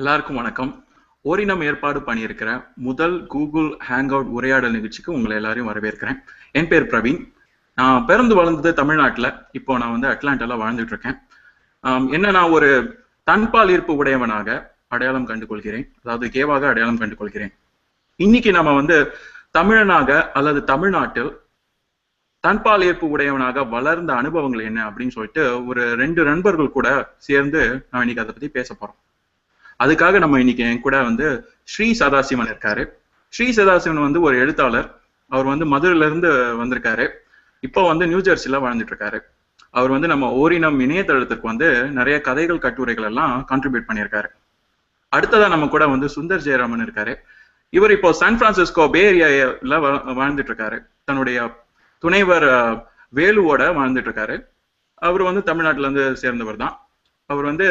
எல்லாருக்கும் வணக்கம். ஓரினம் ஏற்பாடு பண்ணியிருக்கிற முதல் கூகுள் ஹேங் அவுட் உரையாடல் நிகழ்ச்சிக்கு உங்களை எல்லாரையும் வரவேற்கிறேன். என் பேர் பிரவீன். நான் பிறந்து வளர்ந்தது தமிழ்நாட்டில். இப்போ நான் வந்து அட்லாண்டால வாழ்ந்துட்டு இருக்கேன் என்ன நான் ஒரு தன்பால் ஈர்ப்பு உடையவனாக அடையாளம் கண்டுகொள்கிறேன். அதாவது கேவாக அடையாளம் கண்டு கொள்கிறேன் இன்னைக்கு நம்ம வந்து தமிழனாக அல்லது தமிழ்நாட்டில் தன்பால் ஈர்ப்பு உடையவனாக வளர்ந்த அனுபவங்கள் என்ன அப்படின்னு சொல்லிட்டு ஒரு ரெண்டு நண்பர்கள் கூட சேர்ந்து நான் இன்னைக்கு அதை பத்தி பேச போறோம். அதுக்காக நம்ம இன்னைக்கு என் கூட வந்து ஸ்ரீ சதாசிவன் இருக்காரு. ஸ்ரீ சதாசிவன் வந்து ஒரு எழுத்தாளர். அவர் வந்து மதுரையில இருந்து வந்திருக்காரு. இப்போ வந்து நியூ ஜெர்சில வாழ்ந்துட்டு இருக்காரு. அவர் வந்து நம்ம ஓரினம் இணையதளத்துக்கு வந்து நிறைய கதைகள் கட்டுரைகள் எல்லாம் கான்ட்ரிபியூட் பண்ணியிருக்காரு. அடுத்ததா நம்ம கூட வந்து சுந்தர் ஜெயராமன் இருக்காரு. இவர் இப்போ சான் பிரான்சிஸ்கோ பே ஏரியால வாழ்ந்துட்டு இருக்காரு. தன்னுடைய துணைவர் வேலுவோட வாழ்ந்துட்டு இருக்காரு. அவர் வந்து தமிழ்நாட்டுல இருந்து சேர்ந்தவர் தான். அவர் வந்து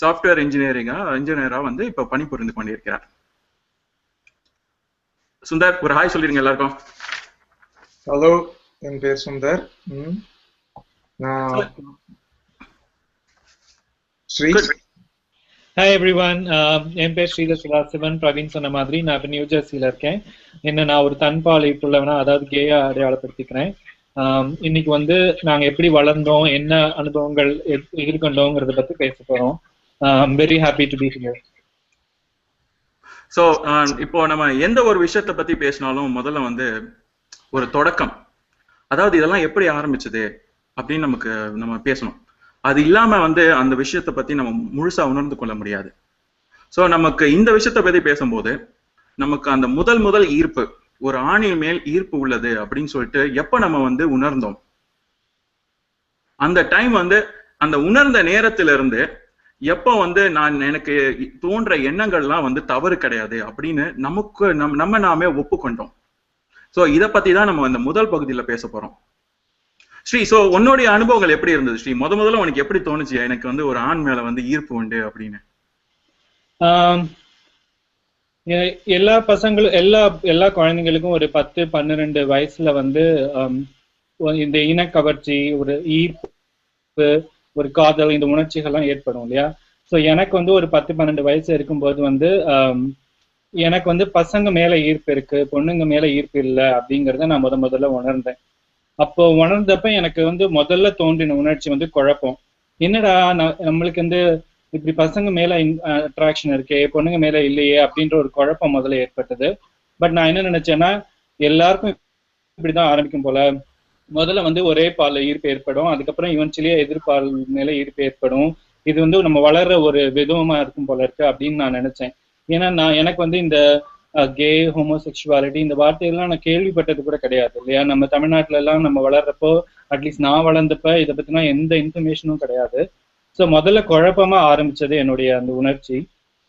சாஃப்ட்வேர் இன்ஜினியரிங்கா இன்ஜினியரா வந்து இப்ப பணிபுரிந்து கொண்டிருக்கிறார். சுந்தர் ஒரு ஹாய் சொல்லிருங்க எல்லாருக்கும். ஹலோ என் பேர் சுந்தர். ஸ்ரீ. ஹாய் எவ்ரிவன் என் பேர் ஸ்ரீதர் சுதாசிவன். பிரவீன் சொன்ன மாதிரி நான் இப்போ நியூ ஜெர்சியில் இருக்கேன். என்ன நான் ஒரு தன்பால் உள்ளவனா அதாவது கேயா அடையாளப்படுத்திக்கிறேன். இன்னைக்கு வந்து நாங்க எப்படி வளர்ந்தோம் என்ன அனுபவங்கள் எதிர்கொண்டோங்கிறத பத்தி பேச போறோம். Very happy to be here so இப்போ நம்ம எந்த ஒரு விஷயத்த பத்தி பேசினாலும் முதல்ல வந்து ஒரு தொடக்கம். அதாவது இதெல்லாம் எப்படி ஆரம்பிச்சது அப்படின்னு நமக்கு நம்ம பேசணும். அது இல்லாம வந்து அந்த விஷயத்த பத்தி நம்ம முழுசா உணர்ந்து கொள்ள முடியாது. சோ நமக்கு இந்த விஷயத்த பத்தி பேசும்போது நமக்கு அந்த முதல் முதல் ஈர்ப்பு ஒரு ஆணின் மேல் ஈர்ப்பு உள்ளது அப்படின்னு சொல்லிட்டு எப்ப நம்ம வந்து உணர்ந்தோம்? அந்த டைம் வந்து அந்த உணர்ந்த நேரத்துல இருந்து எப்போ வந்து நான் எனக்கு தோன்ற எண்ணங்கள்லாம் வந்து தவறு கிடையாது அப்படின்னு நமக்கு நம் நம்ம நாமே ஒப்புக்கொண்டோம். சோ இத பத்தி தான் நம்ம அந்த முதல் பகுதியில பேச போறோம். ஸ்ரீ சோ உன்னுடைய அனுபவங்கள் எப்படி இருந்தது ஸ்ரீ? முத முதல்ல உனக்கு எப்படி தோணுச்சு? எனக்கு வந்து ஒரு ஆண் மேல வந்து ஈர்ப்பு உண்டு அப்படின்னு. எல்லா பசங்களும் எல்லா எல்லா குழந்தைங்களுக்கும் ஒரு பத்து பன்னிரெண்டு வயசுல வந்து இந்த இன இந்த இனக்கவர்ச்சி ஒரு ஈர்ப்பு ஒரு காதல் இந்த உணர்ச்சிகள்லாம் ஏற்படும் இல்லையா? ஸோ எனக்கு வந்து ஒரு பத்து பன்னெண்டு வயசு இருக்கும்போது வந்து எனக்கு வந்து பசங்க மேல ஈர்ப்பு இருக்கு பொண்ணுங்க மேல ஈர்ப்பு இல்லை அப்படிங்கிறத நான் முத முதல்ல உணர்ந்தேன். அப்போ உணர்ந்தப்ப எனக்கு வந்து முதல்ல தோன்றின உணர்ச்சி வந்து குழப்பம். என்னடா நம்மளுக்கு வந்து இப்படி பசங்க மேல அட்ராக்ஷன் uh, இருக்கே பொண்ணுங்க மேல இல்லையே அப்படின்ற ஒரு குழப்பம் முதல்ல ஏற்பட்டது. பட் நான் என்ன நினைச்சேன்னா எல்லாருக்கும் இப்படிதான் ஆரம்பிக்கும் போல. முதல்ல வந்து ஒரே பால்ல ஈர்ப்பு ஏற்படும். அதுக்கப்புறம் இவன்ச்சுலயே எதிர்பால் மேல ஈர்ப்பு ஏற்படும். இது வந்து நம்ம வளர்ற ஒரு விதமா இருக்கும் போல இருக்கு அப்படின்னு நான் நினைச்சேன். ஏன்னா நான் எனக்கு வந்து இந்த கே ஹோமோசெக்சுவாலிட்டி இந்த வார்த்தையெல்லாம் நான் கேள்விப்பட்டது கூட கிடையாது இல்லையா? நம்ம தமிழ்நாட்டுல எல்லாம் நம்ம வளர்றப்போ அட்லீஸ்ட் நான் வளர்ந்தப்ப இதை பத்தினா எந்த இன்ஃபர்மேஷனும் கிடையாது. ஸோ முதல்ல குழப்பமா ஆரம்பிச்சது என்னுடைய அந்த உணர்ச்சி.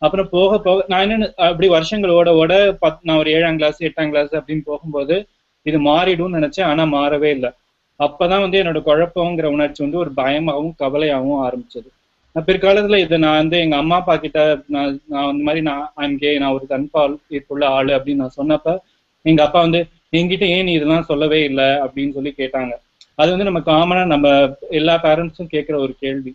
அப்புறம் போக போக நான் என்ன அப்படி வருஷங்களோட ஓட பத் நான் ஒரு ஏழாம் கிளாஸ் எட்டாம் கிளாஸ் அப்படின்னு போகும்போது இது மாறிடும்னு நினைச்சேன் ஆனா மாறவே இல்லை. அப்பதான் வந்து என்னோட குழப்பங்கிற உணர்ச்சி வந்து ஒரு பயமாகவும் கவலையாகவும் ஆரம்பிச்சது. நான் பிற்காலத்துல இதை நான் வந்து எங்க அம்மா அப்பா கிட்ட நான் நான் இந்த மாதிரி நான் ஐம் கே நான் ஒரு தன்பால் இதுக்குள்ள ஆளு அப்படின்னு நான் சொன்னப்ப எங்க அப்பா வந்து என்கிட்ட ஏன் நீ இதெல்லாம் சொல்லவே இல்லை? அப்படின்னு சொல்லி கேட்டாங்க. அது வந்து நம்ம காமனா நம்ம எல்லா பேரண்ட்ஸும் கேட்கிற ஒரு கேள்வி.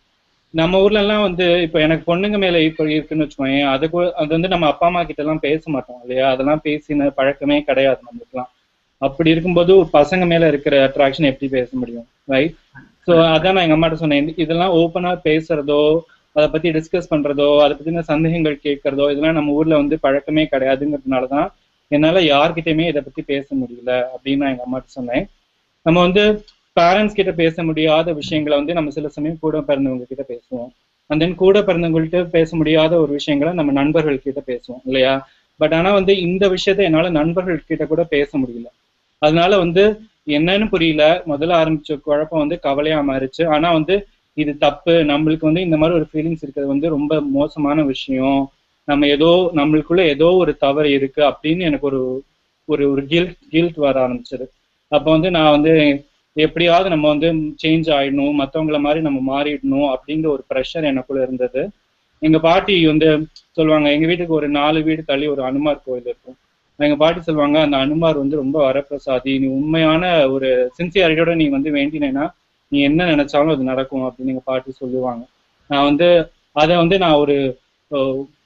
நம்ம ஊர்ல எல்லாம் வந்து இப்ப எனக்கு பொண்ணுங்க மேல இப்ப இருக்குன்னு வச்சுக்கோங்க அது கூட அது வந்து நம்ம அப்பா அம்மா கிட்ட எல்லாம் பேச மாட்டோம் இல்லையா? அதெல்லாம் பேசின பழக்கமே கிடையாது நம்மளுக்குலாம் அப்படி இருக்கும்போது பசங்க மேல இருக்கிற அட்ராக்ஷன் எப்படி பேச முடியும் ரைட் ஸோ அதான் நான் எங்க அம்மாட்ட சொன்னேன். இதெல்லாம் ஓப்பனா பேசுறதோ அதை பத்தி டிஸ்கஸ் பண்றதோ அதை பத்தின சந்தேகங்கள் கேட்கறதோ இதெல்லாம் நம்ம ஊர்ல வந்து பழக்கமே கிடையாதுங்கிறதுனாலதான் என்னால யார்கிட்டயுமே இதை பத்தி பேச முடியல அப்படின்னு நான் எங்க அம்மாட்ட சொன்னேன். நம்ம வந்து பேரண்ட்ஸ் கிட்ட பேச முடியாத விஷயங்களை வந்து நம்ம சில சமயம் கூட பிறந்தவங்க கிட்ட பேசுவோம். அண்ட் தென் கூட பிறந்தவங்கள்ட்ட பேச முடியாத ஒரு விஷயங்களை நம்ம நண்பர்கள் கிட்ட பேசுவோம் இல்லையா? பட் ஆனா வந்து இந்த விஷயத்த என்னால நண்பர்கள் கிட்ட கூட பேச முடியல. அதனால வந்து என்னன்னு புரியல. முதல்ல ஆரம்பிச்ச குழப்பம் வந்து கவலையா மாறிச்சு. ஆனா வந்து இது தப்பு. நம்மளுக்கு வந்து இந்த மாதிரி ஒரு ஃபீலிங்ஸ் இருக்கிறது வந்து ரொம்ப மோசமான விஷயம். நம்ம ஏதோ நம்மளுக்குள்ள ஏதோ ஒரு தவறு இருக்கு அப்படின்னு எனக்கு ஒரு ஒரு ஒரு கில்ட் கில்ட் வர ஆரம்பிச்சது. அப்போ வந்து நான் வந்து எப்படியாவது நம்ம வந்து சேஞ்ச் ஆயிடணும் மற்றவங்கள மாதிரி நம்ம மாறிடணும் அப்படிங்கிற ஒரு ப்ரெஷர் எனக்குள்ள இருந்தது. எங்க பாட்டி வந்து சொல்லுவாங்க எங்க வீட்டுக்கு ஒரு நாலு வீடு தள்ளி ஒரு அனுமார் கோயில் இருக்கும். எங்க பாட்டி சொல்லுவாங்க அந்த அனுமார் வந்து ரொம்ப வரப்பிரசாதி. நீ உண்மையான ஒரு சின்சியாரிட்டியோட நீ வந்து வேண்டினேன்னா நீ என்ன நினைச்சாலும் அது நடக்கும் அப்படின்னு எங்க பாட்டி சொல்லுவாங்க. நான் வந்து அதை வந்து நான் ஒரு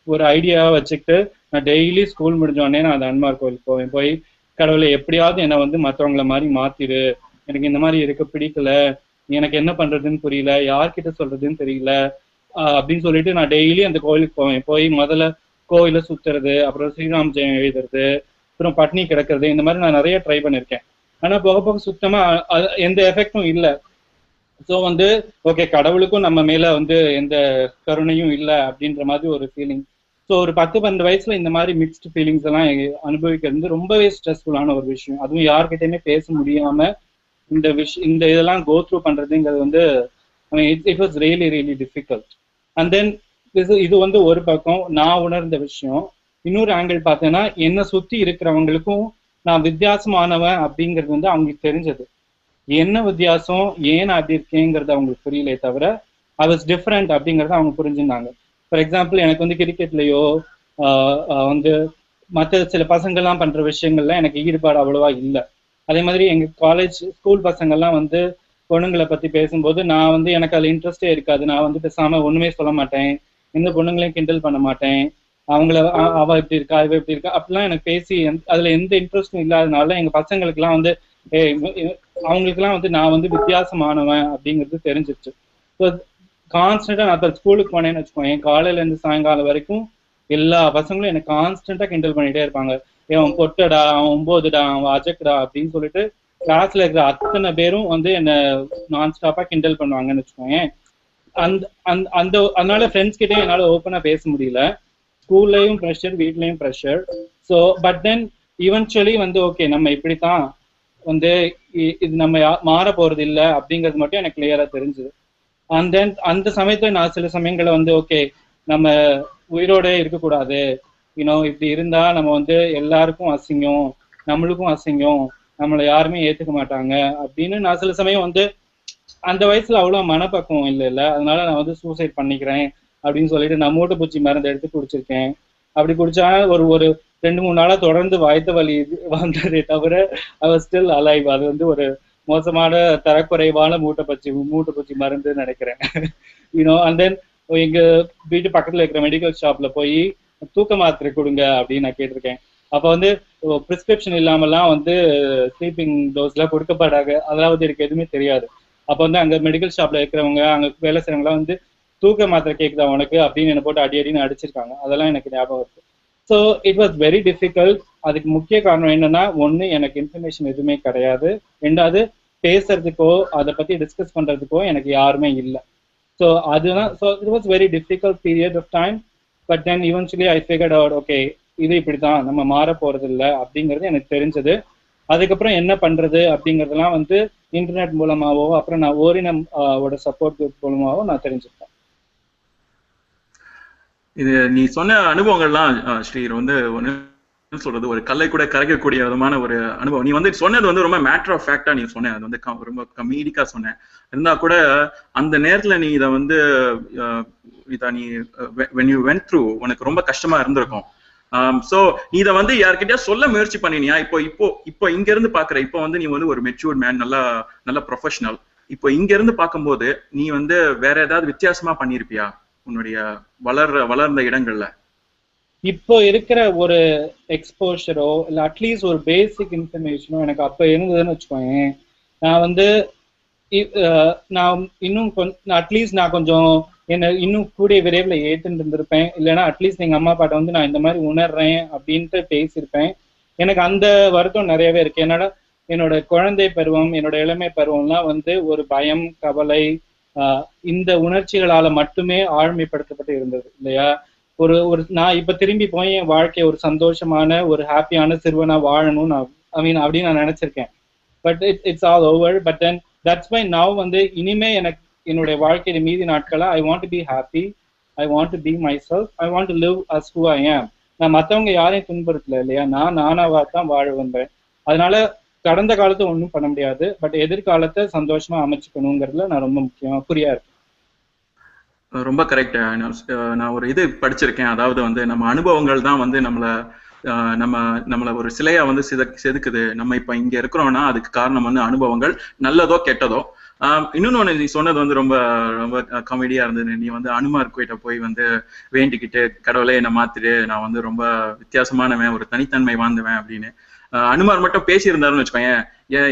ஒரு ஐடியாவை வச்சுக்கிட்டு நான் டெய்லி ஸ்கூல் முடிஞ்ச உடனே நான் அந்த அனுமார் கோயிலுக்கு போவேன். போய் கடவுளை எப்படியாவது என்னை வந்து மற்றவங்கள மாதிரி மாத்திடு எனக்கு இந்த மாதிரி இருக்க பிடிக்கல. எனக்கு என்ன பண்றதுன்னு புரியல. யார்கிட்ட சொல்றதுன்னு தெரியல. அப்படின்னு சொல்லிட்டு நான் டெய்லி அந்த கோயிலுக்கு போவேன். போய் முதல்ல கோயிலை சுத்துறது அப்புறம் ஸ்ரீராம் ஜெயம் எழுதுறது அப்புறம் பட்னி கிடக்கிறது இந்த மாதிரி நான் நிறைய ட்ரை பண்ணியிருக்கேன் ஆனா போக போக சுத்தமா எந்த எஃபெக்டும் இல்லை. ஸோ வந்து ஓகே கடவுளுக்கும் நம்ம மேல வந்து எந்த கருணையும் இல்லை அப்படின்ற மாதிரி ஒரு ஃபீலிங் ஸோ ஒரு பத்து பன்னெண்டு வயசுல இந்த மாதிரி மிக்ஸ்டு ஃபீலிங்ஸ் எல்லாம் அனுபவிக்கிறது வந்து ரொம்பவே ஸ்ட்ரெஸ்ஃபுல்லான ஒரு விஷயம். அதுவும் யார்கிட்டயுமே பேச முடியாம இந்த விஷ் இந்த இதெல்லாம் கோ த்ரூ பண்றதுங்கிறது வந்து it was really really difficult and then இது இது வந்து ஒரு பக்கம் நான் உணர்ந்த விஷயம். இன்னொரு ஆங்கிள் பார்த்தேன்னா என்னை சுத்தி இருக்கிறவங்களுக்கும் நான் வித்தியாசமானவன் அப்படிங்கிறது வந்து அவங்களுக்கு தெரிஞ்சது. என்ன வித்தியாசம் ஏன் அப்படி இருக்கேங்கிறது அவங்களுக்கு புரியலே தவிர ஐ வாஸ் டிஃப்ரெண்ட் அப்படிங்கிறத அவங்க புரிஞ்சுருந்தாங்க ஃபார் எக்ஸாம்பிள் எனக்கு வந்து கிரிக்கெட்லயோ வந்து மற்ற சில பசங்கள்லாம் பண்ற விஷயங்கள்ல எனக்கு ஈடுபாடு அவ்வளவா இல்லை. அதே மாதிரி எங்க காலேஜ் ஸ்கூல் பசங்கள்லாம் வந்து பொண்ணுங்களை பத்தி பேசும்போது நான் வந்து எனக்கு அதுல இன்ட்ரெஸ்டே இருக்காது. நான் வந்து பேசாம ஒண்ணுமே சொல்ல மாட்டேன். எந்த பொண்ணுங்களையும் கிண்டல் பண்ண மாட்டேன். அவங்கள அவ இப்படி இருக்கா இவ இப்படி இருக்கா அப்படிலாம் எனக்கு பேசி அதுல எந்த இன்ட்ரெஸ்டும் இல்லாதனால எங்க பசங்களுக்குலாம் வந்து ஏய் அவங்களுக்குலாம் வந்து நான் வந்து வித்தியாசமானவன் அப்படிங்கிறது தெரிஞ்சிருச்சு. ஸோ கான்ஸ்டன்டா நான் இப்போ ஸ்கூலுக்கு போனேன்னு வச்சுக்கோங்க என் காலையில இருந்து சாயங்காலம் வரைக்கும் எல்லா பசங்களும் எனக்கு கான்ஸ்டன்டா கிண்டல் பண்ணிட்டே இருப்பாங்க. இவன் அவன் பொட்டடா அவன் ஒம்போதுடா அவன் அஜக்டா அப்படின்னு சொல்லிட்டு கிளாஸ்ல இருக்கிற அத்தனை பேரும் வந்து என்ன நான் ஸ்டாப்பா கிண்டல் பண்ணுவாங்கன்னு வச்சுக்கோங்க அந்த அந்த அந்த அதனால ஃப்ரெண்ட்ஸ் கிட்டே என்னால ஓப்பனா பேச முடியல. ஸ்கூல்லையும் ப்ரெஷர் வீட்லயும் pressure so but then eventually வந்து ஓகே நம்ம இப்படித்தான் வந்து இது நம்ம மாற போறது இல்லை அப்படிங்கிறது மட்டும் எனக்கு கிளியரா தெரிஞ்சுது. அண்ட் தென் அந்த சமயத்துல நான் சில சமயங்களை வந்து ஓகே நம்ம உயிரோட இருக்கக்கூடாது. யூனோ இப்படி இருந்தா நம்ம வந்து எல்லாருக்கும் அசிங்கம் நம்மளுக்கும் அசிங்கம் நம்மளை யாருமே ஏத்துக்க மாட்டாங்க அப்படின்னு நான் சில சமயம் வந்து அந்த வயசுல அவ்வளவு மனப்பக்குவம் இல்லை இல்ல அதனால நான் வந்து சூசைட் பண்ணிக்கிறேன் அப்படின்னு சொல்லிட்டு நான் மூட்டைப்பூச்சி மருந்து எடுத்து குடிச்சிருக்கேன். அப்படி குடிச்சா ஒரு ஒரு ரெண்டு மூணு நாளா தொடர்ந்து வாய்த்த வலி வந்ததே தவிர அவர் ஸ்டில் அலைவ் அது வந்து ஒரு மோசமான தரக்குறைவான மூட்டைப்பூச்சி மூட்டைப்பூச்சி மருந்து நினைக்கிறேன். யூனோ அண்ட் தென் எங்க வீட்டு பக்கத்துல இருக்கிற மெடிக்கல் ஷாப்ல போய் தூக்க மாத்திரை கொடுங்க அப்படின்னு நான் கேட்டிருக்கேன். அப்ப வந்து பிரிஸ்கிரிப்ஷன் இல்லாமலாம் வந்து ஸ்லீப்பிங் டோஸ்லாம் கொடுக்கப்படாது அதாவது எனக்கு எதுவுமே தெரியாது. அப்ப வந்து அங்க மெடிக்கல் ஷாப்ல இருக்கிறவங்க அங்க வேலை செய்றவங்கலாம் வந்து தூக்க மாத்திரை கேக்குதா உனக்கு? அப்படின்னு என்ன போட்டு அடி அடின்னு அடிச்சிருக்காங்க. அதெல்லாம் எனக்கு ஞாபகம் இருக்கு. So it was very difficult அதுக்கு முக்கிய காரணம் என்னன்னா ஒண்ணு எனக்கு இன்ஃபர்மேஷன் எதுவுமே கிடையாது. ரெண்டாவது பேசுறதுக்கோ அதை பத்தி டிஸ்கஸ் பண்றதுக்கோ எனக்கு யாருமே இல்லை. ஸோ அதுதான் so it was very difficult period of time but then eventually I figured out okay இது இப்படிதான் நம்ம மாற போறது இல்லை அப்படிங்கிறது எனக்கு தெரிஞ்சது. அதுக்கப்புறம் என்ன பண்றது அப்படிங்கறதெல்லாம் வந்து இன்டர்நெட் மூலமாவோ அப்புறம் நான் ஓரினம் ஆஹ், ஓட சப்போர்ட் குரூப் மூலமாவோ நான் தெரிஞ்சுக்கிட்டேன். இது நீ சொன்ன அனுபவங்கள்லாம் ஸ்ரீர் ஸ்ரீ வந்து ஒண்ணு என்ன சொல்றது ஒரு கல்லை கூட கரைக்கக்கூடிய விதமான ஒரு அனுபவம். நீ வந்து சொன்னது வந்து ரொம்ப மேட்டர் ஆஃப் ஃபேக்டா நீ சொன்ன அது வந்து ரொம்ப கமீடிக்கா சொன்ன. இருந்தா கூட அந்த நேரத்துல நீ இத வந்து அஹ், நீ வென் யூ வென் த்ரூ உனக்கு ரொம்ப கஷ்டமா இருந்திருக்கும். சோ நீ இத வந்து யார்கிட்டயா சொல்ல முயற்சி பண்ணினியா? இப்போ இப்போ இப்போ இங்க இருந்து பாக்குற இப்போ வந்து நீ வந்து ஒரு மெச்சூர்ட் மேன் நல்லா நல்ல ப்ரொஃபஷனல் இப்போ இங்க இருந்து பார்க்கும்போது நீ வந்து வேற ஏதாவது வித்தியாசமா பண்ணிருப்பியா உன்னுடைய வளர்ற வளர்ந்த இடங்கள்ல. இப்போ இருக்கிற ஒரு எக்ஸ்போஷரோ இல்ல அட்லீஸ்ட் ஒரு பேசிக் இன்ஃபர்மேஷனோ எனக்கு அப்ப இருந்ததுன்னு வச்சுக்கோங்க நான் வந்து இ- நான் இன்னும் கொஞ்சம் அட்லீஸ்ட் நான் கொஞ்சம் என்ன இன்னும் கூடிய விரைவில் ஏத்துட்டு இருந்திருப்பேன். இல்லைன்னா அட்லீஸ்ட் எங்க அம்மா அப்பாட்ட வந்து நான் இந்த மாதிரி உணர்றேன் அப்படின்ட்டு பேசியிருப்பேன். எனக்கு அந்த வருத்தம் நிறையவே இருக்கு. என்னோட என்னோட குழந்தை பருவம் என்னோட இளமை பருவம்லாம் வந்து ஒரு பயம் கவலை இந்த உணர்ச்சிகளால மட்டுமே ஆழ்மைப்படுத்தப்பட்டு இருந்தது இல்லையா? ஒரு ஒரு நான் இப்ப திரும்பி போய் என் வாழ்க்கைய ஒரு சந்தோஷமான ஒரு ஹாப்பியான சிறுவனா வாழணும்னு நான் ஐ மீன் அப்படின்னு நான் நினைச்சிருக்கேன். But it it's all over but then that's my now வந்து இனிமே எனக்கு என்னுடைய வாழ்க்கையில மீதி நாட்களை I want to be happy I want to be myself I want to live as who I am நான் மற்றவங்க யாரையும் துன்புறுத்தல இல்லையா? நான் நானாவா தான் வாழ வந்தேன். அதனால கடந்த காலத்தை ஒன்றும் பண்ண முடியாது. பட் எதிர்காலத்தை சந்தோஷமா அமைச்சுக்கணுங்கிறதுல நான் ரொம்ப முக்கியமா புரியா இருக்கேன். ரொம்ப கரெக்ட் நான் ஒரு இது படிச்சிருக்கேன். அதாவது வந்து நம்ம அனுபவங்கள் தான் வந்து நம்மள நம்ம நம்மள ஒரு சிலையா வந்து செதுக்குது. நம்ம இப்ப இங்க இருக்கிறோம்னா அதுக்கு காரணம் வந்து அனுபவங்கள் நல்லதோ கெட்டதோ. இன்னொன்னு ஒண்ணு நீ சொன்னது வந்து ரொம்ப ரொம்ப காமெடியா இருந்தது. நீ வந்து அனுமார் கோயிட்ட போய் வந்து வேண்டிக்கிட்டு கடவுளே என்ன மாத்திரு நான் வந்து ரொம்ப வித்தியாசமானவன் ஒரு தனித்தன்மை வாழ்ந்தவன் அப்படின்னு. அனுமார் மட்டும் பேசியிருந்தாருன்னு வச்சுக்கோங்க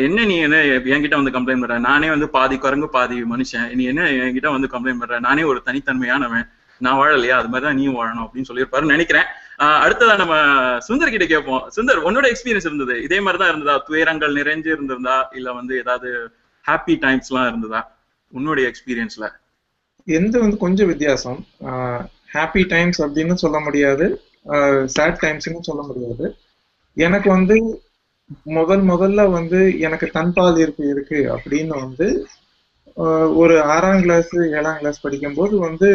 என்ன நீ என்ன என்கிட்ட வந்து கம்ப்ளைண்ட் பண்ற? நானே வந்து பாதி குரங்கு பாதி மனுஷன். நீ என்ன என்கிட்ட வந்து கம்ப்ளைண்ட் பண்ற? நானே ஒரு தனித்தன்மையானவன். நான் வாழலையா? அது மாதிரி தான் நீயும் வாழணும் அப்படின்னு சொல்லியிருப்பாருன்னு நினைக்கிறேன். அடுத்ததா நம்ம சுந்தர் கிட்ட கேட்போம். சுந்தர் உன்னோட எக்ஸ்பீரியன்ஸ் இருந்தது? இதே மாதிரி தான் இருந்ததா? துயரங்கள் நிறைஞ்சு இருந்திருந்தா இல்ல வந்து ஏதாவது ஹாப்பி டைம்ஸ்லாம் இருந்ததா? உன்னுடைய எக்ஸ்பீரியன்ஸ்ல எந்த வந்து கொஞ்சம் வித்தியாசம். ஹாப்பி டைம்ஸ் அப்படின்னு சொல்ல முடியாது. சேட் டைம்ஸ்னு சொல்ல முடியாது. எனக்கு வந்து முதல் முதல்ல வந்து எனக்கு தன்பால் ஈர்ப்பு இருக்கு அப்படின்னு வந்து ஒரு ஆறாம் கிளாஸ் ஏழாம் கிளாஸ் படிக்கும்போது வந்து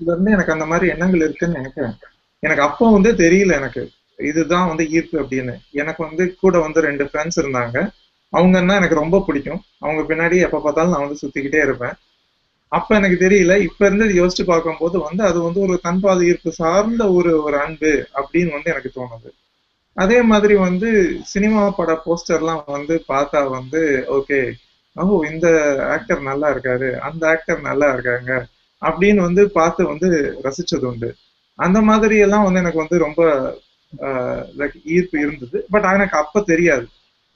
இதுலேருந்து எனக்கு அந்த மாதிரி எண்ணங்கள் இருக்குன்னு நினைக்கிறேன். எனக்கு அப்போ வந்து தெரியல எனக்கு. இதுதான் வந்து ஈர்ப்பு அப்படின்னு. எனக்கு வந்து கூட வந்து ரெண்டு ஃப்ரெண்ட்ஸ் இருந்தாங்க. அவங்கன்னா எனக்கு ரொம்ப பிடிக்கும். அவங்க பின்னாடி எப்ப பார்த்தாலும் நான் வந்து சுத்திக்கிட்டே இருப்பேன். அப்ப எனக்கு தெரியல இப்ப இருந்து யோசிச்சு பார்க்கும்போது வந்து அது வந்து ஒரு தன்பால் ஈர்ப்பு சார்ந்த ஒரு ஒரு அன்பு அப்படின்னு வந்து எனக்கு தோணுது. அதே மாதிரி வந்து சினிமா பட போஸ்டர்லாம் வந்து பார்த்தா வந்து ஓகே ஓ இந்த ஆக்டர் நல்லா இருக்காரு அந்த ஆக்டர் நல்லா இருக்காங்க அப்படின்னு வந்து பார்த்து வந்து ரசிச்சது உண்டு. அந்த மாதிரி எல்லாம் வந்து எனக்கு வந்து ரொம்ப லைக் ஈர்ப்பு இருந்தது. பட் எனக்கு அப்ப தெரியாது.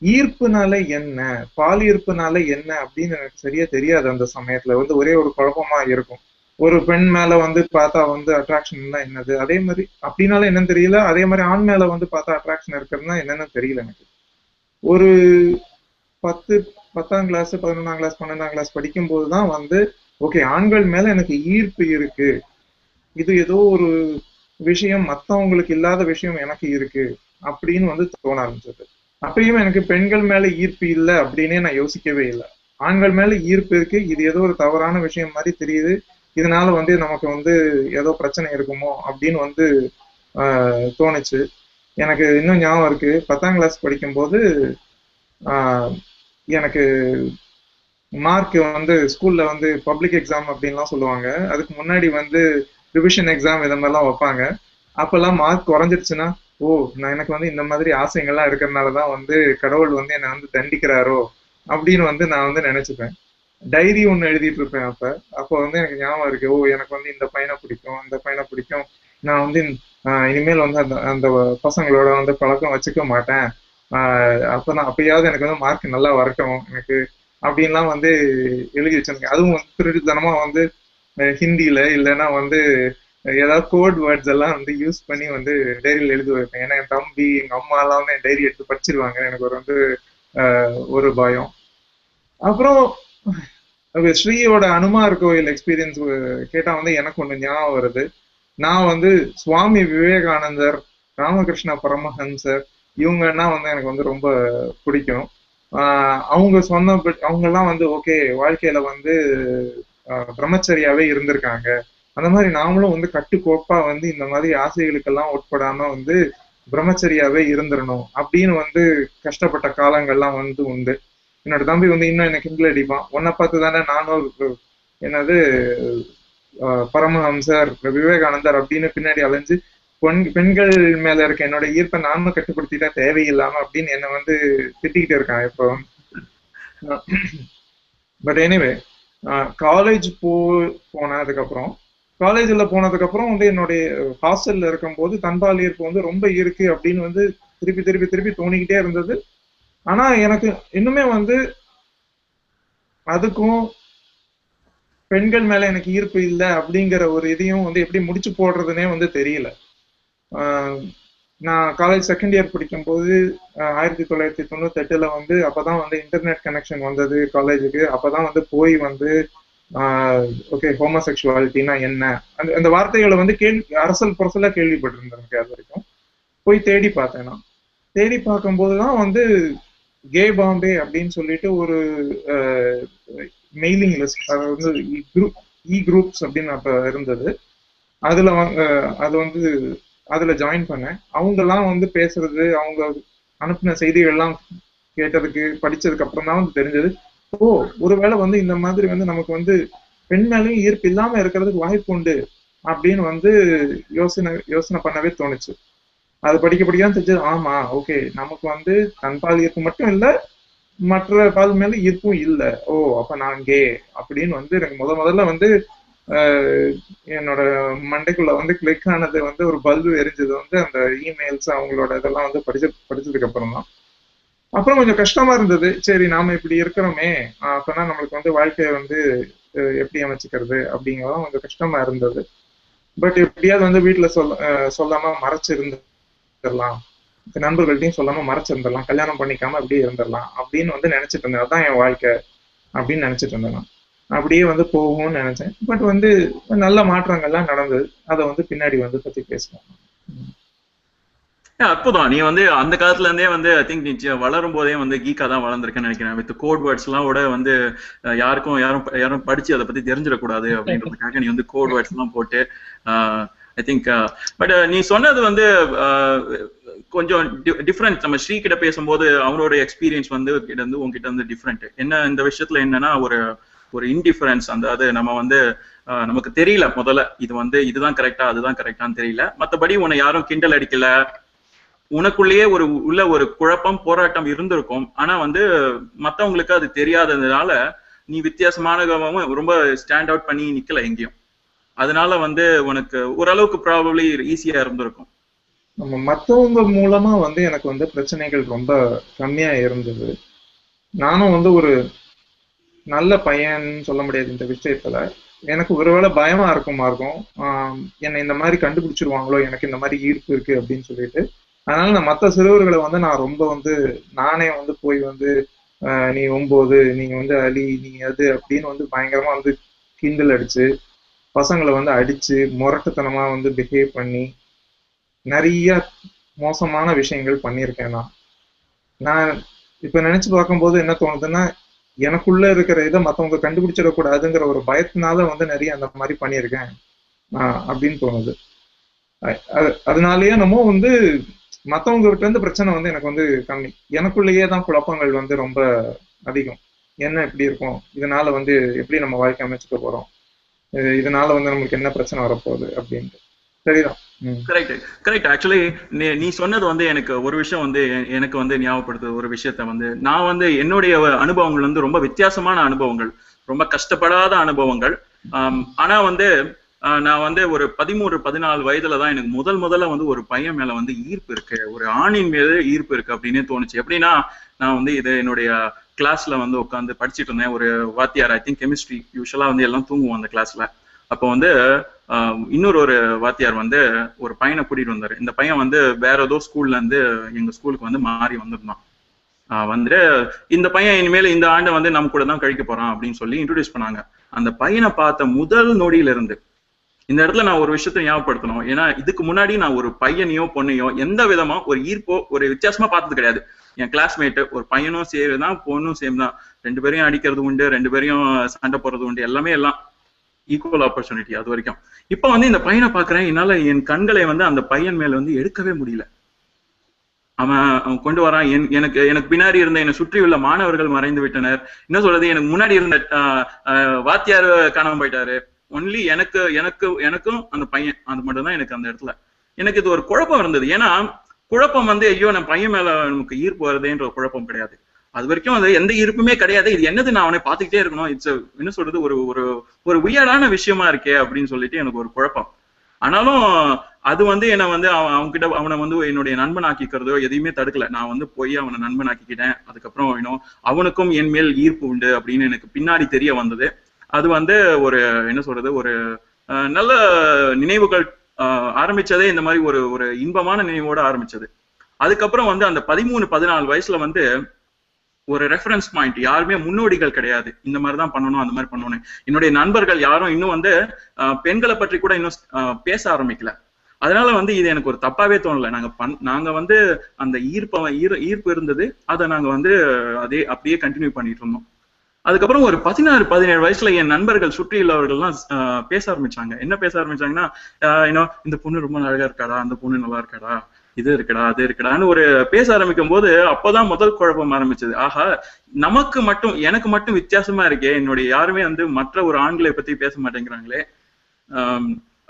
ஈர்ப்புனால என்ன? பால் ஈர்ப்புனால என்ன அப்படின்னு எனக்கு சரியா தெரியாது அந்த சமயத்துல. வந்து ஒரே ஒரு குழப்பமா இருக்கும். ஒரு பெண் மேல வந்து பார்த்தா வந்து அட்ராக்ஷன் என்னது? அதே மாதிரி அப்படின்னால என்னன்னு தெரியல. அதே மாதிரி ஆண் மேல வந்து பார்த்தா அட்ராக்ஷன் இருக்கிறதுனா என்னன்னு தெரியல எனக்கு. ஒரு பத்து பத்தாம் கிளாஸ் பதினொன்றாம் கிளாஸ் பன்னெண்டாம் கிளாஸ் படிக்கும்போது தான் வந்து ஓகே ஆண்கள் மேல எனக்கு ஈர்ப்பு இருக்கு. இது ஏதோ ஒரு விஷயம் மத்தவங்களுக்கு இல்லாத விஷயம் எனக்கு இருக்கு அப்படின்னு வந்து தோண ஆரம்பிச்சது. அப்பயும் எனக்கு பெண்கள் மேல ஈர்ப்பு இல்லை அப்படின்னே நான் யோசிக்கவே இல்லை. ஆண்கள் மேல ஈர்ப்பு இருக்கு. இது ஏதோ ஒரு தவறான விஷயம் மாதிரி தெரியுது. இதனால வந்து நமக்கு வந்து ஏதோ பிரச்சனை இருக்குமோ அப்படின்னு வந்து தோணுச்சு. எனக்கு இன்னும் ஞாபகம் இருக்கு. பத்தாம் கிளாஸ் படிக்கும்போது எனக்கு மார்க் வந்து ஸ்கூல்ல வந்து பப்ளிக் எக்ஸாம் அப்படின்லாம் சொல்லுவாங்க. அதுக்கு முன்னாடி வந்து ரிவிஷன் எக்ஸாம் இதை மாதிரிலாம் வைப்பாங்க. அப்பெல்லாம் மார்க் குறைஞ்சிருச்சுன்னா ஓ நான் எனக்கு வந்து இந்த மாதிரி ஆசைங்கள்லாம் இருக்கிறதுனாலதான் வந்து கடவுள் வந்து என்னை வந்து தண்டிக்கிறாரோ அப்படின்னு வந்து நான் வந்து நினைச்சுப்பேன். டைரி ஒன்று எழுதிட்டு இருப்பேன் அப்ப. அப்போ வந்து எனக்கு ஞாபகம் இருக்கு. ஓ எனக்கு வந்து இந்த பையனை பிடிக்கும் அந்த பையனை பிடிக்கும். நான் வந்து இனிமேல் வந்து அந்த அந்த பசங்களோட வந்து பழக்கம் வச்சுக்க மாட்டேன். ஆஹ் அப்ப நான் அப்பயாவது எனக்கு வந்து மார்க் நல்லா வரட்டும் எனக்கு அப்படின்லாம் வந்து எழுதி வச்சிருக்கேன் அதுவும் வந்து திருட்டுத்தனமா வந்து ஹிந்தியில இல்லைன்னா வந்து ஏதாவது கோட் வேர்ட்ஸ் எல்லாம் வந்து யூஸ் பண்ணி வந்து டைரியில் எழுதி வைப்பேன். ஏன்னா என் தம்பி எங்க அம்மா எல்லாம் என் டைரி எடுத்து படிச்சிருவாங்க. எனக்கு ஒரு வந்து ஆஹ் ஒரு பயம். அப்புறம் ஸ்ரீயோட அனுமார் கோயில் எக்ஸ்பீரியன்ஸ் கேட்டா வந்து எனக்கு ஒண்ணு ஞாபகம் வருது. நான் வந்து சுவாமி விவேகானந்தர் ராமகிருஷ்ண பரமஹன்சர் இவங்கன்னா வந்து எனக்கு வந்து ரொம்ப பிடிக்கும். அவங்க சொன்ன அவங்க எல்லாம் வந்து ஓகே வாழ்க்கையில வந்து பிரம்மச்சரியாவே இருந்திருக்காங்க. அந்த மாதிரி நாமளும் வந்து கட்டுக்கோப்பா வந்து இந்த மாதிரி ஆசைகளுக்கெல்லாம் உட்படாம வந்து பிரம்மச்சரியாவே இருந்துடணும் அப்படின்னு வந்து கஷ்டப்பட்ட காலங்கள்லாம் வந்து உண்டு. என்னோட தம்பி வந்து இன்னும் என்ன கிண்டல் அடிப்பான். உன்னை பார்த்து தானே நானும் என்னது பரமஹம்சர் விவேகானந்தர் அப்படின்னு பின்னாடி அலைஞ்சு பெண் பெண்கள் மேல இருக்க என்னோட ஈர்ப்பை நானும் கட்டுப்படுத்திட்டா தேவையில்லாம அப்படின்னு என்னை வந்து திட்டிக்கிட்டு இருக்கான் இப்போ. பட் எனிவே காலேஜ் போ போனதுக்கப்புறம் காலேஜ்ல போனதுக்கப்புறம் வந்து என்னுடைய ஹாஸ்டல்ல இருக்கும்போது தன்பால் ஈர்ப்பு வந்து ரொம்ப இருக்கு அப்படின்னு வந்து திருப்பி திருப்பி திருப்பி தோணிக்கிட்டே இருந்தது. ஆனா எனக்கு இன்னுமே வந்து அதுக்கும் பெண்கள் மேல எனக்கு ஈர்ப்பு இல்லை அப்படிங்கிற ஒரு இதையும் வந்து எப்படி முடிச்சு போடுறதுனே வந்து தெரியல. ஆஹ் நான் காலேஜ் செகண்ட் இயர் படிக்கும்போது ஆயிரத்தி தொள்ளாயிரத்தி தொண்ணூத்தெட்டில் வந்து வந்து அப்பதான் வந்து இன்டர்நெட் கனெக்ஷன் வந்தது காலேஜுக்கு அப்பதான் வந்து போய் வந்து ஓகே ஹோமோசெக்சுவாலிட்டினா என்ன? அந்த அந்த வார்த்தைகளை வந்து கேள்வி அரசல் புரசலா கேள்விப்பட்டிருந்தேன் அது வரைக்கும். போய் தேடி பார்த்தேன் நான். தேடி பார்க்கும்போது தான் வந்து கே பாம்பே அப்படின்னு சொல்லிட்டு ஒரு மெயிலிங் லிஸ்ட் அது வந்து குரூப் இ குரூப்ஸ் அப்படின்னு அப்போ இருந்தது. அதுல அது வந்து அதுல ஜாயின் பண்ணேன். அவங்கெல்லாம் வந்து பேசுறது அவங்க அனுப்பின செய்திகள்லாம் கேட்டதுக்கு படிச்சதுக்கு அப்புறம் தான் வந்து தெரிஞ்சது. ஓ ஒருவேளை வந்து இந்த மாதிரி வந்து நமக்கு வந்து பெண் மேலேயும் ஈர்ப்பு இல்லாம இருக்கிறதுக்கு வாய்ப்பு உண்டு அப்படின்னு வந்து யோசனை யோசனை பண்ணவே தோணுச்சு. அது படிக்க படிக்க தான் தெரிஞ்சது. ஆமா ஓகே நமக்கு வந்து தன்பால் ஈர்ப்பு மட்டும் இல்ல மற்ற பால் மேல ஈர்ப்பும் இல்ல. ஓ அப்ப நான் கே அப்படின்னு வந்து எனக்கு முத முதல்ல வந்து ஆஹ், என்னோட மண்டைக்குள்ள வந்து கிளிக் ஆனது வந்து ஒரு பல்பு எரிஞ்சது வந்து அந்த இமெயில்ஸ் அவங்களோட இதெல்லாம் வந்து படிச்ச படிச்சதுக்கு அப்புறம் தான் அப்புறம் கொஞ்சம் கஷ்டமா இருந்தது. சரி நாம இப்படி இருக்கிறோமே. அப்பனா நம்மளுக்கு வந்து வாழ்க்கையை வந்து எப்படி அமைச்சுக்கிறது அப்படிங்கறதும் கொஞ்சம் கஷ்டமா இருந்தது. பட் எப்படியாவது வந்து வீட்டுல சொல்ல சொல்லாம மறைச்சிருந்துடலாம் நண்பர்கள்ட்டையும் சொல்லாம மறைச்சிருந்துடலாம் கல்யாணம் பண்ணிக்காம அப்படியே இருந்துடலாம் அப்படின்னு வந்து நினைச்சிட்டு இருந்தேன். அதான் என் வாழ்க்கை அப்படின்னு நினைச்சிட்டு இருந்தேன் அப்படியே வந்து போகும்னு நினைச்சேன். பட் வந்து நல்ல மாற்றங்கள்லாம் நடந்தது. அதை வந்து பின்னாடி வந்து பத்தி பேசலாம் அற்புதம். நீ வந்து அந்த காலத்துல இருந்தே வந்து ஐ திங்க் நீ வளரும் போதே வந்து கீக்கா தான் வளர்ந்துருக்கேன்னு நினைக்கிறேன். வித் கோட் வேர்ட்ஸ் எல்லாம் கூட வந்து யாருக்கும் யாரும் யாரும் படிச்சு அதை பத்தி தெரிஞ்சிடக்கூடாது அப்படின்றதுக்காக நீ வந்து கோட் வேர்ட்ஸ் எல்லாம் போட்டு ஐ திங்க் பட் நீ சொன்னது வந்து கொஞ்சம் டிஃப்ரெண்ட் நம்ம ஸ்ரீ கிட்ட பேசும்போது அவரோட எக்ஸ்பீரியன்ஸ் வந்து கிட்ட இருந்து உங்ககிட்ட வந்து டிஃப்ரெண்ட் என்ன இந்த விஷயத்துல என்னன்னா ஒரு ஒரு இன்டிஃபரன்ஸ் அந்த அது நம்ம வந்து நமக்கு தெரியல முதல்ல. இது வந்து இதுதான் கரெக்டா அதுதான் கரெக்டான்னு தெரியல. மத்தபடி உன்னை யாரும் கிண்டல் அடிக்கல. உனக்குள்ளேயே ஒரு உள்ள ஒரு குழப்பம் போராட்டம் இருந்திருக்கும். ஆனா வந்து மத்தவங்களுக்கு அது தெரியாததுனால நீ வித்தியாசமானவங்க ரொம்ப ஸ்டாண்ட் அவுட் பண்ணி நிக்கல எங்கேயும். அதனால வந்து உனக்கு ஓரளவுக்கு ப்ராபப்ளி ஈஸியா இருந்திருக்கும். நம்ம மத்தவங்க மூலமா வந்து எனக்கு வந்து பிரச்சனைகள் ரொம்ப கம்மியா இருந்தது. நானும் வந்து ஒரு நல்ல பையன் சொல்ல முடியாது இந்த விஷயத்துல. எனக்கு ஒருவேளை பயமா இருக்குமா இருக்கும் என்னை இந்த மாதிரி கண்டுபிடிச்சிருவாங்களோ எனக்கு இந்த மாதிரி ஈர்ப்பு இருக்கு அப்படின்னு சொல்லிட்டு. அதனால நான் மற்ற சிறுவர்களை வந்து நான் ரொம்ப வந்து நானே வந்து போய் வந்து ஆஹ் நீ ஒன்பது நீங்க வந்து அலி நீங்க அது அப்படின்னு வந்து பயங்கரமா வந்து கிண்டல் அடிச்சு பசங்களை வந்து அடிச்சு முரட்டுத்தனமா வந்து பிஹேவ் பண்ணி நிறைய மோசமான விஷயங்கள் பண்ணியிருக்கேன் நான். நான் இப்ப நினைச்சு பார்க்கும்போது என்ன தோணுதுன்னா எனக்குள்ள இருக்கிற இதை மத்தவங்க கண்டுபிடிச்சிடக்கூடாதுங்கிற ஒரு பயத்தினால வந்து நிறைய அந்த மாதிரி பண்ணியிருக்கேன் அப்படின்னு தோணுது. அது- அதனாலயே நம்ம வந்து மத்தவங்க கிட்ட இருந்து பிரச்சனை வந்து எனக்கு வந்து கம்மி. எனக்குள்ளேயே தான் குழப்பங்கள் வந்து ரொம்ப அதிகம். என்ன இப்படி இருக்கும்? இதனால வந்து எப்படி நம்ம வாழ்க்கை அமைச்சுக்க போறோம்? இதனால வந்து நம்மளுக்கு என்ன பிரச்சனை வரப்போகுது அப்படின்ட்டு. சரிதான். கரெக்ட் கரெக்ட் ஆக்சுவலி நீ நீ சொன்னது வந்து எனக்கு ஒரு விஷயம் வந்து எனக்கு வந்து ஞாபகப்படுத்துது. ஒரு விஷயத்த வந்து நான் வந்து என்னுடைய அனுபவங்கள் வந்து ரொம்ப வித்தியாசமான அனுபவங்கள். ரொம்ப கஷ்டப்படாத அனுபவங்கள். ஆனா வந்து நான் வந்து ஒரு பதிமூணு பதினாலு வயதுல தான் எனக்கு முதல் முதல்ல வந்து ஒரு பையன் மேல வந்து ஈர்ப்பு இருக்கு. ஒரு ஆணின் மீது ஈர்ப்பு இருக்கு அப்படின்னே தோணுச்சு. எப்படின்னா நான் வந்து இது என்னுடைய கிளாஸ்ல வந்து உட்காந்து படிச்சிட்டு இருந்தேன். ஒரு வாத்தியார் ஐ திங்க் கெமிஸ்ட்ரி யூஸ்வலா வந்து எல்லாம் தூங்குவோம் அந்த கிளாஸ்ல அப்போ வந்து ஆஹ், இன்னொரு ஒரு வாத்தியார் வந்து ஒரு பையனை கூட்டிட்டு வந்தாரு. இந்த பையன் வந்து வேற ஏதோ ஸ்கூல்ல இருந்து எங்க ஸ்கூலுக்கு வந்து மாறி வந்திருந்தான். ஆஹ் வந்துட்டு இந்த பையன் இனிமேல் இந்த ஆண்டை வந்து நம்ம கூட தான் கழிக்க போறான் அப்படின்னு சொல்லி இன்ட்ரோடியூஸ் பண்ணாங்க. அந்த பையனை பார்த்த முதல் நொடியில இருந்து இந்த இடத்துல நான் ஒரு விஷயத்த ஞாபகப்படுத்தணும். ஏன்னா இதுக்கு முன்னாடி நான் ஒரு பையனையோ பொண்ணையோ எந்த விதமா ஒரு ஈர்ப்போ ஒரு வித்தியாசமா பார்த்தது கிடையாது. என் கிளாஸ்மேட் ஒரு பையனும் சேம் தான் பொண்ணும் சேம் தான். ரெண்டு பேரையும் அடிக்கிறது உண்டு ரெண்டு பேரையும் சண்டை போடுறது உண்டு எல்லாமே எல்லாம் ஈக்குவல் ஆப்பர்ச்சுனிட்டி அது வரைக்கும். இப்ப வந்து இந்த பையனை பாக்குறேன் என்னால என் கண்களை வந்து அந்த பையன் மேல வந்து எடுக்கவே முடியல. அவன் அவன் கொண்டு வரான். என் எனக்கு எனக்கு பின்னாடி இருந்த என்னை சுற்றி உள்ள மாணவர்கள் மறைந்து விட்டனர். என்ன சொல்றது? எனக்கு முன்னாடி இருந்த வாத்தியார் காணாம போயிட்டாரு. ஒன்லி எனக்கு எனக்கு எனக்கும் அந்த பையன். அது மட்டும்தான் எனக்கு அந்த இடத்துல. எனக்கு இது ஒரு குழப்பம் இருந்தது. ஏன்னா குழப்பம் வந்து ஐயோ நம்ம பையன் மேல நமக்கு ஈர்ப்பு வருதேன்ற ஒரு குழப்பம் கிடையாது. அது வரைக்கும் அது எந்த ஈர்ப்புமே கிடையாது. இது என்னது நான் அவனை பார்த்துக்கிட்டே இருக்கணும்? இட்ஸ் என்ன சொல்றது ஒரு ஒரு ஒரு உயரான விஷயமா இருக்கே அப்படின்னு சொல்லிட்டு எனக்கு ஒரு குழப்பம். ஆனாலும் அது வந்து என்ன வந்து அவன் அவன்கிட்ட அவனை வந்து என்னுடைய நண்பன் ஆக்கிக்கிறதோ எதையுமே தடுக்கல. நான் வந்து போய் அவனை நண்பன் ஆக்கிக்கிட்டேன் அதுக்கப்புறம் இன்னும் அவனுக்கும் என் மேல் ஈர்ப்பு உண்டு அப்படின்னு எனக்கு பின்னாடி தெரிய வந்தது. அது வந்து ஒரு என்ன சொல்றது ஒரு அஹ், நல்ல நினைவுகள் ஆரம்பிச்சதே இந்த மாதிரி ஒரு ஒரு இன்பமான நினைவோட ஆரம்பிச்சது. அதுக்கப்புறம் வந்து அந்த பதிமூணு பதினாலு வயசுல வந்து ஒரு ரெஃபரன்ஸ் பாயிண்ட் யாருமே முன்னோடிகள் கிடையாது. இந்த மாதிரி தான் பண்ணணும் அந்த மாதிரி பண்ணணும் என்னுடைய நண்பர்கள் யாரும் இன்னும் வந்து பெண்களை பற்றி கூட இன்னும் அஹ், பேச ஆரம்பிக்கல. அதனால வந்து இது எனக்கு ஒரு தப்பாவே தோணல. நாங்க பண் நாங்க வந்து அந்த ஈர்ப்ப ஈர் ஈர்ப்பு இருந்தது. அதை நாங்க வந்து அதே அப்படியே கண்டினியூ பண்ணிட்டு இருந்தோம். அதுக்கப்புறம் ஒரு பதினாறு பதினேழு வயசுல என் நண்பர்கள் சுற்றி உள்ளவர்கள்லாம் பேச ஆரம்பிச்சாங்க. என்ன பேச ஆரம்பிச்சாங்கன்னா இன்னும் இந்த பொண்ணு ரொம்ப அழகா இருக்காடா அந்த பொண்ணு நல்லா இருக்காடா இது இருக்குடா அது இருக்குடான்னு ஒரு பேச ஆரம்பிக்கும் போது அப்பதான் முதல் குழப்பம் ஆரம்பிச்சது. ஆஹா நமக்கு மட்டும் எனக்கு மட்டும் வித்தியாசமா இருக்கே என்னுடைய யாருமே வந்து மற்ற ஒரு ஆண்களை பத்தி பேச மாட்டேங்கிறாங்களே.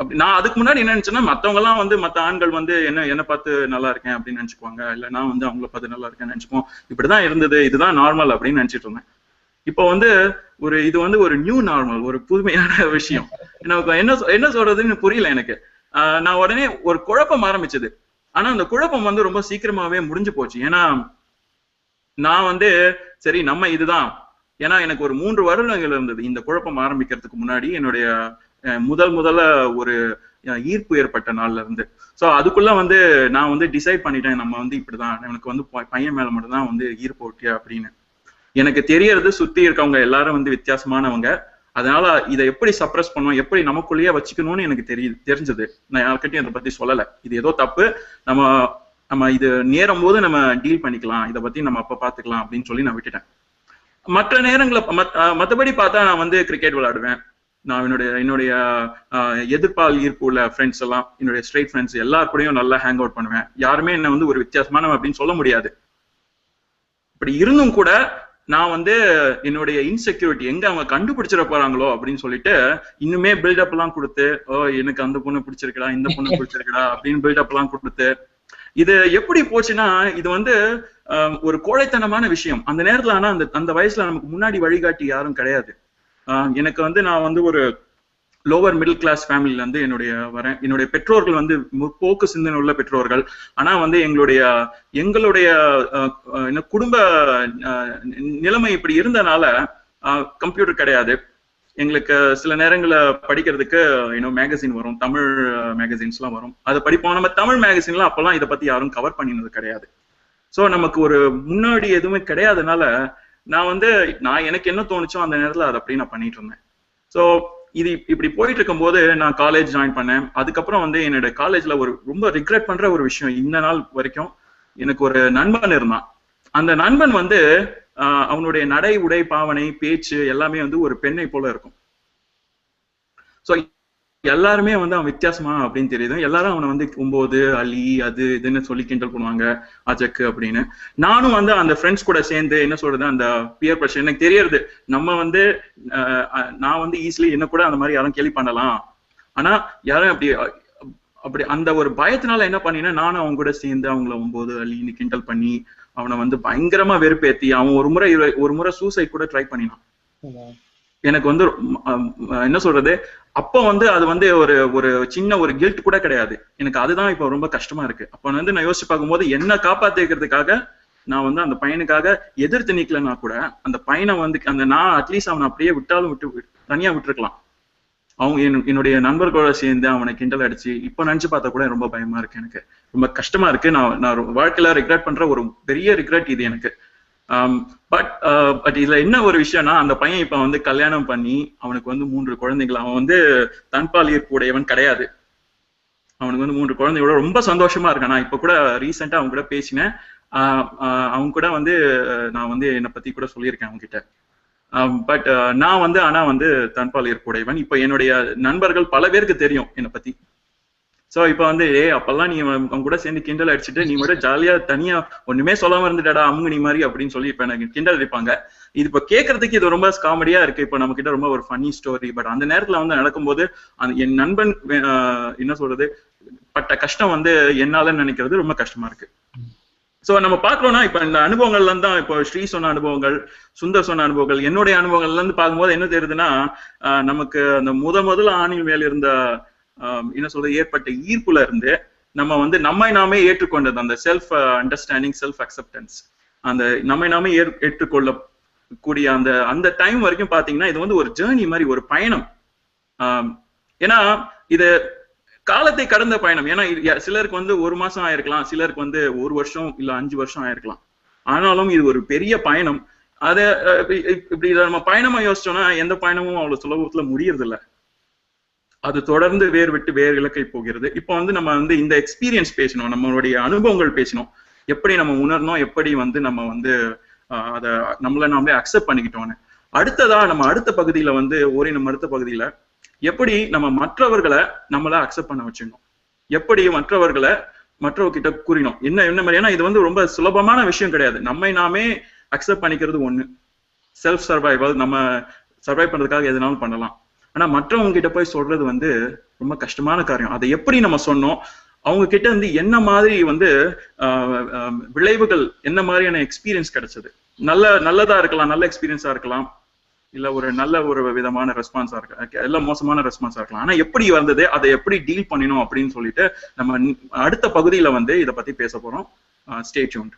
அப்படி நான் அதுக்கு முன்னாடி என்ன நினைச்சேன்னா மத்தவங்க எல்லாம் வந்து மத்த ஆண்கள் வந்து என்ன என்ன பார்த்து நல்லா இருக்கேன் அப்படின்னு நினைச்சுக்குவாங்க. இல்ல நான் வந்து அவங்கள பார்த்து நல்லா இருக்கேன்னு நினைச்சுப்போம் இப்படிதான் இருந்தது இதுதான் நார்மல் அப்படின்னு நினைச்சிட்டு இருந்தேன். இப்போ வந்து ஒரு இது வந்து ஒரு நியூ நார்மல் ஒரு புதுமையான விஷயம். எனக்கு என்ன என்ன சொல்றதுன்னு புரியல எனக்கு. ஆஹ் நான் உடனே ஒரு குழப்பம் ஆரம்பிச்சது. ஆனா அந்த குழப்பம் வந்து ரொம்ப சீக்கிரமாவே முடிஞ்சு போச்சு. ஏன்னா நான் வந்து சரி நம்ம இதுதான். ஏன்னா எனக்கு ஒரு மூன்று வருடங்கள் இருந்தது இந்த குழப்பம் ஆரம்பிக்கிறதுக்கு முன்னாடி என்னுடைய அஹ், முதல் முதல்ல ஒரு ஈர்ப்பு ஏற்பட்ட நாள்ல இருந்து. சோ அதுக்குள்ள வந்து நான் வந்து டிசைட் பண்ணிட்டேன். நம்ம வந்து இப்படிதான். எனக்கு வந்து ப- பையன் மேல மட்டும்தான் வந்து ஈர்ப்பு ஒட்டிய அப்படின்னு. எனக்கு தெரியறது சுத்தி இருக்கவங்க எல்லாரும் வந்து வித்தியாசமானவங்க. அதனால இதை எப்படி சப்ரஸ் பண்ணணும் எப்படி நமக்குள்ளேயே வச்சுக்கணும்னு எனக்கு தெரியுது தெரிஞ்சது. நான் யார்கிட்டயும் அதை பத்தி சொல்லல. இது ஏதோ தப்பு. நம்ம நம்ம இது நேரம் போது நம்ம டீல் பண்ணிக்கலாம். இதை பத்தி நம்ம அப்ப பாத்துக்கலாம் அப்படின்னு சொல்லி நான் விட்டுட்டேன். மற்ற நேரங்களை மத்- மத்தபடி பார்த்தா நான் வந்து கிரிக்கெட் விளையாடுவேன். நான் என்னுடைய என்னுடைய அஹ், எதிர்ப்பால் ஈர்ப்பு உள்ள ஃப்ரெண்ட்ஸ் எல்லாம் என்னுடைய ஸ்ட்ரைட் ஃப்ரெண்ட்ஸ் எல்லா கூடயும் நல்லா ஹேங் அவுட் பண்ணுவேன். யாருமே என்ன வந்து ஒரு வித்தியாசமான அப்படின்னு சொல்ல முடியாது. இப்படி இருந்தும் கூட நான் வந்து என்னுடைய இன்செக்யூரிட்டி எங்க அவங்க கண்டுபிடிச்சிட போறாங்களோ அப்படின்னு சொல்லிட்டு இன்னுமே பில்டப் எல்லாம் கொடுத்து ஓ எனக்கு அந்த பொண்ணு பிடிச்சிருக்கடா இந்த பொண்ணு பிடிச்சிருக்கடா அப்படின்னு பில்டப் எல்லாம் கொடுத்து. இது எப்படி போச்சுன்னா இது வந்து ஒரு கோழைத்தனமான விஷயம். அந்த நேரத்துல ஆனா அந்த அந்த வயசுல நமக்கு முன்னாடி வழிகாட்டி யாரும் கிடையாது. ஆஹ், எனக்கு வந்து நான் வந்து ஒரு லோவர் மிடில் கிளாஸ் ஃபேமிலில இருந்து என்னுடைய வரேன் என்னுடைய பெற்றோர்கள் வந்து முற்போக்கு சிந்தனை உள்ள பெற்றோர்கள். ஆனா வந்து எங்களுடைய எங்களுடைய குடும்ப அஹ், நிலைமை இப்படி இருந்தனால கம்ப்யூட்டர் கிடையாது. எங்களுக்கு சில நேரங்களில் படிக்கிறதுக்கு இன்னும் மேகசின் வரும். தமிழ் மேகசின்ஸ்லாம் வரும். அதை படிப்போம். நம்ம தமிழ் மேகசின்லாம் அப்போல்லாம் இதை பத்தி யாரும் கவர் பண்ணினது கிடையாது. சோ நமக்கு ஒரு முன்னாடி எதுவுமே கிடையாதனால நான் வந்து நான் எனக்கு என்ன தோணுச்சோ அந்த நேரத்துல அதை அப்படியே நான் பண்ணிட்டு இருந்தேன். சோ இது இப்படி போயிட்டு இருக்கும்போது நான் காலேஜ் ஜாயின் பண்ணேன். அதுக்கப்புறம் வந்து என்னோட காலேஜ்ல ஒரு ரொம்ப ரிக்ரெட் பண்ற ஒரு விஷயம் இந்த நாள் வரைக்கும் எனக்கு ஒரு நண்பன் இருந்தான். அந்த நண்பன் வந்து ஆஹ், அவனுடைய நடை உடை பாவனை பேச்சு எல்லாமே வந்து ஒரு பெண்ணை போல இருக்கும். சோ எல்லாருமே வந்து அவன் வித்தியாசமா அப்படின்னு தெரியுது. எல்லாரும் அவனை வந்து ஒன்பது அலி அது இதுன்னு சொல்லி கிண்டல் பண்ணுவாங்க. அஜக்கு அப்படின்னு. நானும் வந்து அந்த ஃப்ரெண்ட்ஸ் கூட சேர்ந்து என்ன சொல்றது அந்த பியர் ப்ரெஷர் எனக்கு தெரியறது. நம்ம வந்து அஹ், நான் வந்து ஈஸிலி என்ன கூட அந்த மாதிரி யாரும் கேள்வி பண்ணலாம். ஆனா யாரும் அப்படி அப்படி அந்த ஒரு பயத்தினால என்ன பண்ணினா நானும் அவங்க கூட சேர்ந்து அவங்கள ஒன்பது அலின்னு கிண்டல் பண்ணி அவனை வந்து பயங்கரமா வெறுப்பேத்தி அவன் ஒரு முறை ஒரு முறை சூசைட் கூட ட்ரை பண்ணினான். எனக்கு வந்து என்ன சொல்றது? அப்ப வந்து அது வந்து ஒரு ஒரு சின்ன ஒரு கில்ட் கூட கிடையாது. எனக்கு அதுதான் இப்ப ரொம்ப கஷ்டமா இருக்கு. அப்ப வந்து நான் யோசிச்சு பார்க்கும்போது என்ன காப்பாத்திக்கிறதுக்காக நான் வந்து அந்த பையனுக்காக எதிர்த்து நிக்கலன்னா கூட அந்த பையனை வந்து அந்த நான் அட்லீஸ்ட் அவனை அப்படியே விட்டாலும் விட்டு தனியா விட்டுருக்கலாம். அவங்க என்னுடைய நண்பர்களோட சேர்ந்து அவனை கிண்டல் அடிச்சு இப்ப நினைச்சு பார்த்தா கூட ரொம்ப பயமா இருக்கு எனக்கு. ரொம்ப கஷ்டமா இருக்கு. நான் நான் வாழ்க்கையில ரிக்ரெட் பண்ற ஒரு பெரிய ரிக்ரெட் இது எனக்கு. Um, பட் பட் uh, இதுல என்ன ஒரு விஷயம்னா அந்த பையன் இப்ப வந்து கல்யாணம் பண்ணி அவனுக்கு வந்து மூன்று குழந்தைகள். அவன் வந்து தன்பால் ஈர்ப்பு உடையவன் கிடையாது. அவனுக்கு வந்து மூன்று குழந்தையோட ரொம்ப சந்தோஷமா இருக்கான். நான் இப்ப கூட ரீசெண்டா அவன் கூட பேசினேன். ஆஹ் ஆஹ் கூட வந்து நான் வந்து என்னை பத்தி கூட சொல்லியிருக்கேன் அவங்க கிட்ட பட் um, uh, நான் வந்து ஆனா வந்து தன்பால் ஈர்ப்புடையவன். இப்ப என்னுடைய நண்பர்கள் பல பேருக்கு தெரியும் என்னை பத்தி. சோ இப்ப வந்து ஏ அப்பெல்லாம் நீ அவங்க கூட சேர்ந்து கிண்டல் அடிச்சுட்டு நீ மட்டும் ஜாலியா தனியா ஒண்ணுமே சொல்லாம இருந்துட்டாடா அமுங்க நீ மாதிரி அப்படின்னு சொல்லி இப்ப எனக்கு கிண்டல் அடிப்பாங்க. இது இப்ப கேட்கறதுக்கு இது ரொம்ப காமெடியா இருக்கு. இப்ப நம்ம கிட்ட ரொம்ப ஒரு ஃபன்னி ஸ்டோரி பட் அந்த நேரத்துல வந்து நடக்கும்போது என் நண்பன் ஆஹ், என்ன சொல்றது பட்ட கஷ்டம் வந்து என்னால நினைக்கிறது ரொம்ப கஷ்டமா இருக்கு. சோ நம்ம பாக்குறோம்னா இப்ப இந்த அனுபவங்கள்ல இருந்து தான் இப்போ ஸ்ரீ சொன்ன அனுபவங்கள் சுந்தர் சொன்ன அனுபவங்கள் என்னுடைய அனுபவங்கள்ல இருந்து பார்க்கும்போது என்ன தெரியுதுன்னா ஆஹ், நமக்கு அந்த முத முதல்ல ஆணில் மேல் இருந்த என்ன சொல்றது ஏற்பட்ட ஈர்ப்புல இருந்து நம்ம வந்து நம்மை நாமே ஏற்றுக்கொண்டது அந்த செல்ஃப் அண்டர்ஸ்டாண்டிங் செல்ஃப் அக்செப்டன்ஸ் அந்த நம்மை நாமே ஏற்- ஏற்றுக்கொள்ள கூடிய அந்த அந்த டைம் வரைக்கும் பாத்தீங்கன்னா இது வந்து ஒரு ஜேர்னி மாதிரி ஒரு பயணம். ஏன்னா இது காலத்தை கடந்த பயணம். ஏன்னா இது சிலருக்கு வந்து ஒரு மாசம் ஆயிருக்கலாம் சிலருக்கு வந்து ஒரு வருஷம் இல்ல அஞ்சு வருஷம் ஆயிருக்கலாம். ஆனாலும் இது ஒரு பெரிய பயணம். அத இப்படி நம்ம பயணமா யோசிச்சோம்னா எந்த பயணமும் அவ்வளவு சுலபத்துல முடியறதில்லை. அது தொடர்ந்து வேர் விட்டு வேறு இலக்கை போகிறது. இப்போ வந்து நம்ம வந்து இந்த எக்ஸ்பீரியன்ஸ் பேசணும் நம்மளுடைய அனுபவங்கள் பேசணும் எப்படி நம்ம உணரணும் எப்படி வந்து நம்ம வந்து அதை நம்மளை நாமளே அக்செப்ட் பண்ணிக்கிட்டோன்னு அடுத்ததா நம்ம அடுத்த பகுதியில வந்து ஓரினம் அடுத்த பகுதியில எப்படி நம்ம மற்றவர்களை நம்மள அக்செப்ட் பண்ண வச்சிடணும் எப்படி மற்றவர்களை மற்றவர்கிட்ட கூறினோம்? என்ன என்ன மாதிரி? ஏன்னா இது வந்து ரொம்ப சுலபமான விஷயம் கிடையாது. நம்மை நாமே அக்செப்ட் பண்ணிக்கிறது ஒண்ணு. செல்ஃப் சர்வைவல் நம்ம சர்வை பண்றதுக்காக எதுனாலும் பண்ணலாம். ஆனா மற்றவங்க கிட்ட போய் சொல்றது வந்து ரொம்ப கஷ்டமான காரியம். அதை எப்படி நம்ம சொன்னோம்? அவங்க கிட்ட இருந்து என்ன மாதிரி வந்து ஆஹ் விளைவுகள் என்ன மாதிரியான எக்ஸ்பீரியன்ஸ் கிடைச்சது? நல்ல நல்லதா இருக்கலாம் நல்ல எக்ஸ்பீரியன்ஸா இருக்கலாம். இல்ல ஒரு நல்ல ஒரு விதமான ரெஸ்பான்ஸா இருக்கலாம். எல்லாம் மோசமான ரெஸ்பான்ஸா இருக்கலாம். ஆனா எப்படி வந்தது? அதை எப்படி டீல் பண்ணினோம் அப்படின்னு சொல்லிட்டு நம்ம அடுத்த பகுதியில வந்து இதை பத்தி பேச போறோம். Stay tuned